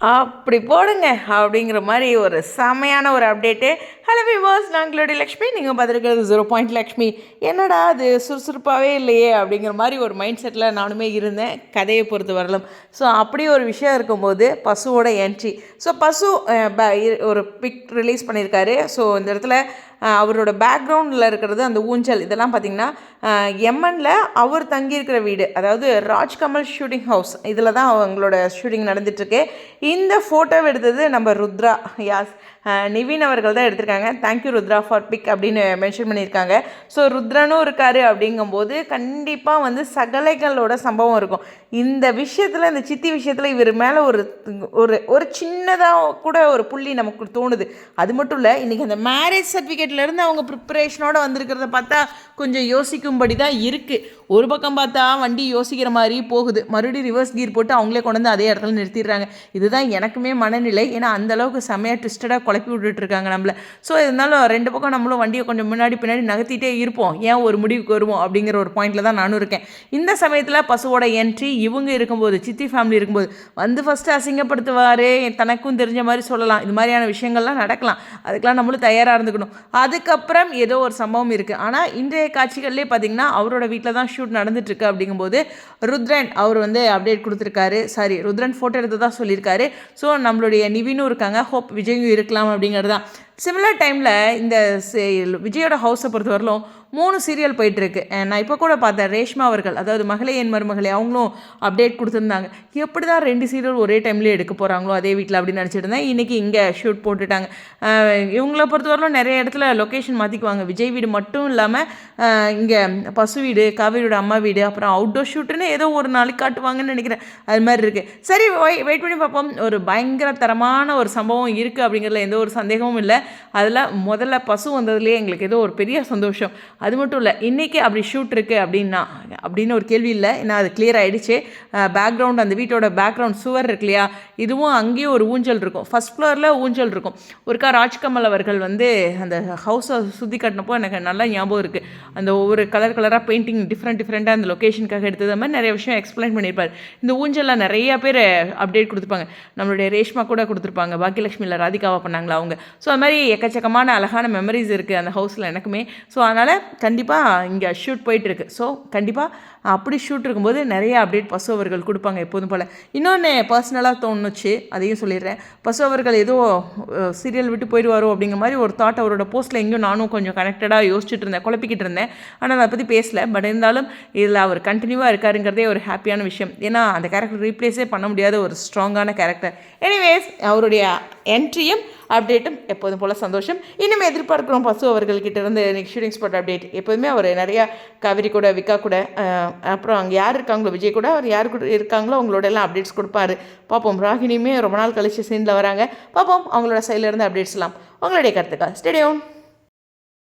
அப்படி போடுங்க அப்படிங்கிற மாதிரி ஒரு செமையான ஒரு அப்டேட்டு ஹலோ விவாஸ் நாங்களுடைய லக்ஷ்மி. நீங்கள் பார்த்துருக்கிறது ஜீரோ பாயிண்ட் லக்ஷ்மி. என்னடா அது? சுறுசுறுப்பாகவே இல்லையே அப்படிங்கிற மாதிரி ஒரு மைண்ட் செட்டில் நானுமே இருந்தேன் கதையை பொறுத்து வரலும். ஸோ அப்படி ஒரு விஷயம் இருக்கும்போது பசுவோட என்ட்ரி ஸோ பசு ப- ஒரு பிக் ரிலீஸ் பண்ணியிருக்காரு. ஸோ இந்த இடத்துல அவரோட பேக்ரவுண்டில் இருக்கிறது அந்த ஊஞ்சல். இதெல்லாம் பார்த்தீங்கன்னா எம்எனில் அவர் தங்கியிருக்கிற வீடு. அதாவது ராஜ்கமல் ஷூட்டிங் ஹவுஸ் இதில் தான் அவங்களோட ஷூட்டிங் நடந்துட்டுருக்கு. இந்த ஃபோட்டோ எடுத்தது நம்ம ருத்ரா. யாஸ் நிவின் அவர்கள் தான் எடுத்திருக்காங்க. Thank you Rudra for pic அப்படின்னு மென்ஷன் பண்ணியிருக்காங்க. ஸோ ருத்ரனும் இருக்காரு அப்படிங்கும்போது கண்டிப்பாக வந்து சகலைகளோட சம்பவம் இருக்கும். இந்த விஷயத்தில் இந்த சித்தி விஷயத்தில் இவர் மேலே ஒரு ஒரு ஒரு சின்னதாக கூட ஒரு புள்ளி நமக்கு தோணுது. அது மட்டும் இல்லை இன்றைக்கி அந்த மேரேஜ் சர்டிஃபிகேட்லேருந்து அவங்க ப்ரிப்பரேஷனோட வந்திருக்கிறத பார்த்தா கொஞ்சம் யோசிக்கும்படி தான் இருக்குது ஒரு பக்கம் பார்த்தா வண்டி யோசிக்கிற மாதிரி போகுது. மறுபடியும் ரிவர்ஸ் கீர் போட்டு அவங்களே கொண்டு வந்து அதே இடத்துல நிறுத்திடுறாங்க. இதுதான் எனக்குமே மனநிலை. ஏன்னா அந்த அளவுக்கு செம்மையாக ட்விஸ்டடாக குழப்பி விட்டுட்டு இருக்காங்க நம்மள. ஸோ இருந்தாலும் ரெண்டு பக்கம் நம்மளும் வண்டியை கொஞ்சம் முன்னாடி பின்னாடி நகர்த்திட்டே இருப்போம். ஏன் ஒரு முடிவுக்கு வருவோம்? அப்படிங்கிற ஒரு பாயிண்டில் தான் நானும் இருக்கேன். இந்த சமயத்தில் பசுவோட என்ட்ரி இவங்க இருக்கும்போது சித்தி ஃபேமிலி இருக்கும்போது வந்து ஃபஸ்ட்டு அசிங்கப்படுத்துவார் தனக்கும் தெரிஞ்ச மாதிரி சொல்லலாம். இது மாதிரியான விஷயங்கள்லாம் நடக்கலாம். அதுக்கெலாம் நம்மளும் தயாராக இருந்துக்கணும். அதுக்கப்புறம் ஏதோ ஒரு சம்பவம் இருக்குது ஆனால் இன்றைய காட்சிகள்லேயே பார்த்தீங்கன்னா அவரோட வீட்டில் தான் ஷூட் நடந்துட்டுருக்கு அப்படிங்கும்போது ருத்ரன் அவர் வந்து அப்டேட் கொடுத்துருக்காரு. சாரி ருத்ரன் ஃபோட்டோ எடுத்து தான் சொல்லியிருக்காரு. ஸோ நம்மளுடைய நிவினும் இருக்காங்க. ஹோப் விஜயும் இருக்கலாம் அப்படிங்கிறது தான் சிமிலர் டைமில் இந்த விஜயோட ஹவுஸை பொறுத்தவரையிலும் மூணு சீரியல் போயிட்டுருக்கு. நான் இப்போ கூட பார்த்தேன் ரேஷ்மா அவர்கள் அதாவது மகளே என் மருமகளே அவங்களும் அப்டேட் கொடுத்துருந்தாங்க. எப்படி தான் ரெண்டு சீரியல் ஒரே டைம்லேயே எடுக்க போகிறாங்களோ அதே வீட்டில் அப்படின்னு நினச்சிட்டு இருந்தேன். இன்றைக்கி இங்கே ஷூட் போட்டுட்டாங்க. இவங்கள பொறுத்தவரையிலும் நிறைய இடத்துல லொக்கேஷன் மாற்றிக்குவாங்க விஜய் வீடு மட்டும் இல்லாமல் இங்கே பசு வீடு காவேரியோட அம்மா வீடு அப்புறம் அவுட்டோர் ஷூட்டுன்னு ஏதோ ஒரு நாளைக்கு காட்டுவாங்கன்னு நினைக்கிறேன். அது மாதிரி இருக்குது சரி வெயிட் பண்ணி பார்ப்போம். ஒரு பயங்கர தரமான ஒரு சம்பவம் இருக்குது அப்படிங்கிறதுல எந்த ஒரு சந்தேகமும் இல்லை. அதில் முதல்ல பசு வந்ததுலேயே எங்களுக்கு ஏதோ ஒரு பெரிய சந்தோஷம். அது மட்டும் இல்லை இன்றைக்கி அப்படி ஷூட் இருக்குது அப்படின்னா அப்படின்னு ஒரு கேள்வி இல்லை ஏன்னா அது கிளியர் ஆகிடுச்சு பேக்ரவுண்ட் அந்த வீட்டோட பேக்ரவுண்ட் சுவர் இருக்கு இல்லையா இதுவும் அங்கேயும் ஒரு ஊஞ்சல் இருக்கும். ஃபஸ்ட் ஃப்ளோரில் ஊஞ்சல் இருக்கும். ஒருக்கா ராஜ்கமல் அவர்கள் வந்து அந்த ஹவுஸை சுற்றி கட்டினப்போ எனக்கு நல்லா ஞாபகம் இருக்குது அந்த ஒவ்வொரு கலர் கலராக பெயிண்டிங் டிஃப்ரெண்ட் டிஃப்ரெண்ட்டாக அந்த லொக்கேஷனுக்காக எடுத்தது. மாதிரி நிறைய விஷயம் எக்ஸ்பிளைன் பண்ணியிருப்பார். இந்த ஊஞ்சலில் நிறையா பேர் அப்டேட் கொடுத்துருப்பாங்க. நம்மளுடைய ரேஷ்மா கூட கொடுத்துருப்பாங்க. பாக்கியலட்சுமியில் ராதிகாவை பண்ணாங்களா அவங்க. ஸோ அது மாதிரி எக்கச்சக்கமான அழகான மெமரிஸ் இருக்குது அந்த ஹவுஸில் எனக்குமே. ஸோ அதனால் கண்டிப்பாக இங்கே ஷூட் போயிட்டுருக்கு ஸோ கண்டிப்பாக அப்படி ஷூட் இருக்கும்போது நிறைய அப்டேட் பசு அவர்கள் கொடுப்பாங்க எப்போதும் போல். இன்னொன்று பர்சனலாக தோணுச்சு அதையும் சொல்லிடுறேன். பசு அவர்கள் ஏதோ சீரியல் விட்டு போயிடுவாரோ அப்படிங்கிற மாதிரி ஒரு தாட் அவரோட போஸ்ட்டில் எங்கேயும் நானும் கொஞ்சம் கனெக்டடாக யோசிச்சுட்டு இருந்தேன் குழப்பிக்கிட்டு இருந்தேன். ஆனால் அதை பற்றி பேசல. பட் இருந்தாலும் இதில் அவர் கண்டினியூவாக இருக்காருங்கிறதே ஒரு ஹாப்பியான விஷயம். ஏன்னா அந்த கேரக்டர் ரீப்ளேஸே பண்ண முடியாத ஒரு ஸ்ட்ராங்கான கேரக்டர் எனிவேஸ் அவருடைய என்ட்ரியும் அப்டேட்டும் எப்போதும் போல் சந்தோஷம். இன்னும் எதிர்பார்க்குறோம் பசு அவர்கள்கிட்ட இருந்து நெக்ஸ்ட் ஷூட்டிங் ஸ்பாட் அப்டேட் எப்போதுமே அவர் நிறையா காவிரி கூட விக்கா கூட அப்புறம் அங்கே யார் இருக்காங்களோ விஜய் கூட அவர் யார் கூட இருக்காங்களோ அவங்களோட எல்லாம் அப்டேட்ஸ் கொடுப்பாரு. பார்ப்போம். ராகினியுமே ரொம்ப நாள் கழிச்சு சீனில் வராங்க. பார்ப்போம். அவங்களோட சைட்லேருந்து இருந்து அப்டேட்ஸ்லாம் உங்களுடைய கருத்துக்கா ஸ்டேடியம்